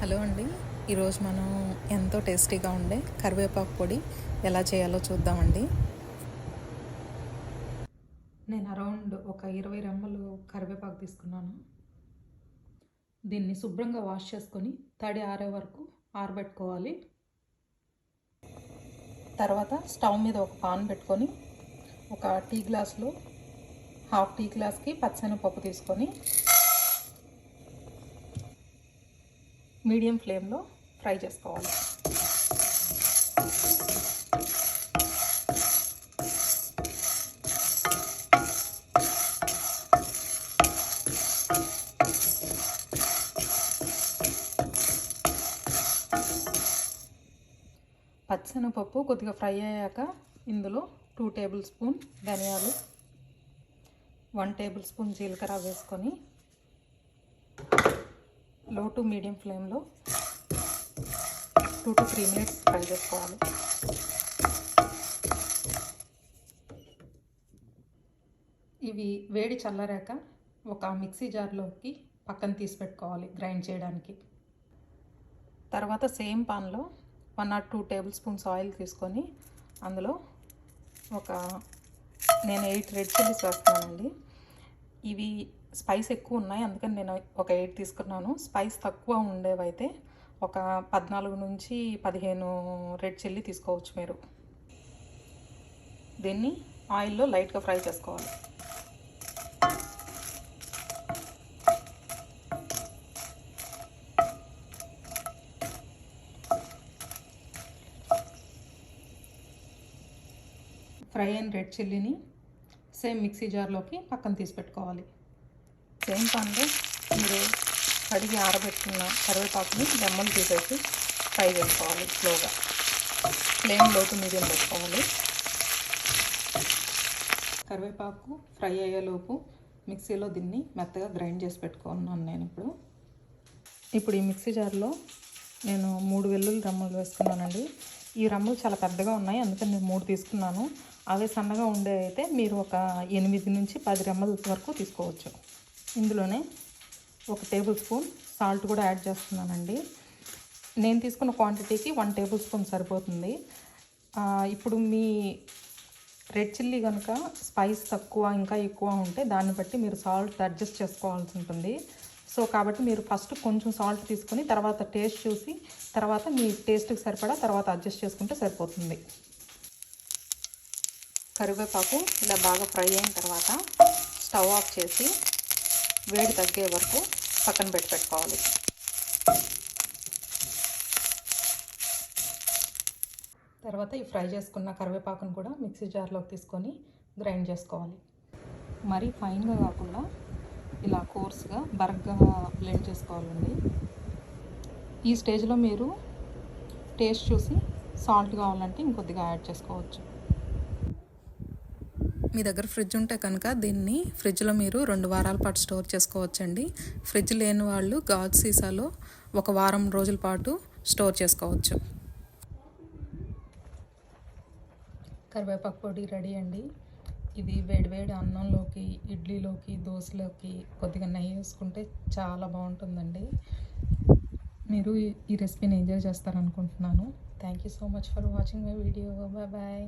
Hello అండి. ఈరోజు మనం ఎంతో టేస్టీగా ఉండే కరివేపాకు పొడి ఎలా చేయాలో చూద్దామండి. నేను అరౌండ్ ఒక ఇరవై రెమ్మలు కరివేపాకు తీసుకున్నాను. దీన్ని శుభ్రంగా వాష్ చేసుకొని తడి ఆరే వరకు ఆరబెట్టుకోవాలి. తర్వాత స్టవ్ మీద ఒక పాన్ పెట్టుకొని ఒక టీ గ్లాసులో హాఫ్ టీ గ్లాస్కి పచ్చనిపప్పు తీసుకొని మీడియం ఫ్లేమ్లో ఫ్రై చేసుకోవాలి. పచ్చనపప్పు కొద్దిగా ఫ్రై అయ్యాక ఇందులో టూ టేబుల్ స్పూన్ ధనియాలు వన్ టేబుల్ స్పూన్ జీలకర్ర వేసుకొని లో టు మీడియం ఫ్లేమ్లో two to three minutes fry చేసుకోవాలి. ఇవి వేడి చల్లరాక ఒక మిక్సీ జార్లోకి పక్కన తీసి పెట్టుకోవాలి గ్రైండ్ చేయడానికి. తర్వాత same పాన్లో one or two tablespoons oil తీసుకొని అందులో ఒక నేను ఎయిట్ రెడ్ చిల్లీస్ వేస్తున్నానండి. ఇవి స్పైస్ ఎక్కువ ఉన్నాయి. అందుకని నేను ఒక ఎయిట్ తీసుకున్నాను. స్పైస్ తక్కువ ఉండేవైతే ఒక పద్నాలుగు నుంచి పదిహేను రెడ్ చిల్లీ తీసుకోవచ్చు మీరు. దీన్ని ఆయిల్లో లైట్గా ఫ్రై చేసుకోవాలి. ఫ్రై అయిన రెడ్ చిల్లీని సేమ్ మిక్సీ జార్లోకి పక్కన తీసి పెట్టుకోవాలి. సేమ్ పాన్లో మీరు కడిగి ఆరబెట్టుకున్న కరివేపాకుని లెమ్మలు తీసేసి ఫ్రై చేసుకోవాలి స్లోగా. ఫ్లేమ్ లోటు మీడియం పెట్టుకోవాలి. కరివేపాకు ఫ్రై అయ్యేలోపు మిక్సీలో దీన్ని మెత్తగా గ్రైండ్ చేసి పెట్టుకున్నాను నేను ఇప్పుడు. ఇప్పుడు ఈ మిక్సీ జార్లో నేను మూడు వెల్లుల్లి రమ్ములు వేసుకున్నానండి. ఈ రమ్ములు చాలా పెద్దగా ఉన్నాయి అందుకని నేను మూడు తీసుకున్నాను. అవే సన్నగా ఉండే అయితే మీరు ఒక ఎనిమిది నుంచి పది రెమ్మల వరకు తీసుకోవచ్చు. ఇందులోనే ఒక టేబుల్ స్పూన్ సాల్ట్ కూడా యాడ్ చేస్తున్నానండి. నేను తీసుకున్న క్వాంటిటీకి వన్ టేబుల్ స్పూన్ సరిపోతుంది. ఇప్పుడు మీ రెడ్ చిల్లీ కనుక స్పైస్ తక్కువ ఇంకా ఎక్కువ ఉంటే దాన్ని బట్టి మీరు సాల్ట్ అడ్జస్ట్ చేసుకోవాల్సి ఉంటుంది. సో కాబట్టి మీరు ఫస్ట్ కొంచెం సాల్ట్ తీసుకొని తర్వాత టేస్ట్ చూసి తర్వాత మీ టేస్ట్కి సరిపడా తర్వాత అడ్జస్ట్ చేసుకుంటే సరిపోతుంది. కరివేపాకు ఇలా బాగా ఫ్రై అయిన తర్వాత స్టవ్ ఆఫ్ చేసి వేడి తగ్గే వరకు పక్కన పెట్టి పెట్టుకోవాలి. తర్వాత ఈ ఫ్రై చేసుకున్న కరివేపాకును కూడా మిక్సీ జార్లోకి తీసుకొని గ్రైండ్ చేసుకోవాలి. మరీ ఫైన్గా కాకుండా ఇలా కోర్స్గా బరగ్గా బ్లెండ్ చేసుకోవాలండి. ఈ స్టేజ్లో మీరు టేస్ట్ చూసి సాల్ట్ కావాలంటే ఇంకొద్దిగా యాడ్ చేసుకోవచ్చు. మీ దగ్గర ఫ్రిడ్జ్ ఉంటే కనుక దీన్ని ఫ్రిడ్జ్లో మీరు రెండు వారాల పాటు స్టోర్ చేసుకోవచ్చండి. ఫ్రిడ్జ్ లేని వాళ్ళు గాజు సీసాలో ఒక వారం రోజుల పాటు స్టోర్ చేసుకోవచ్చు. కరివేపాకు పొడి రెడీ అండి. ఇది వేడివేడి అన్నంలోకి ఇడ్లీలోకి దోశలోకి కొద్దిగా నెయ్యి వేసుకుంటే చాలా బాగుంటుందండి. మీరు ఈ రెసిపీని enjoy చేస్తారనుకుంటున్నాను. Thank you so much for watching my video bye bye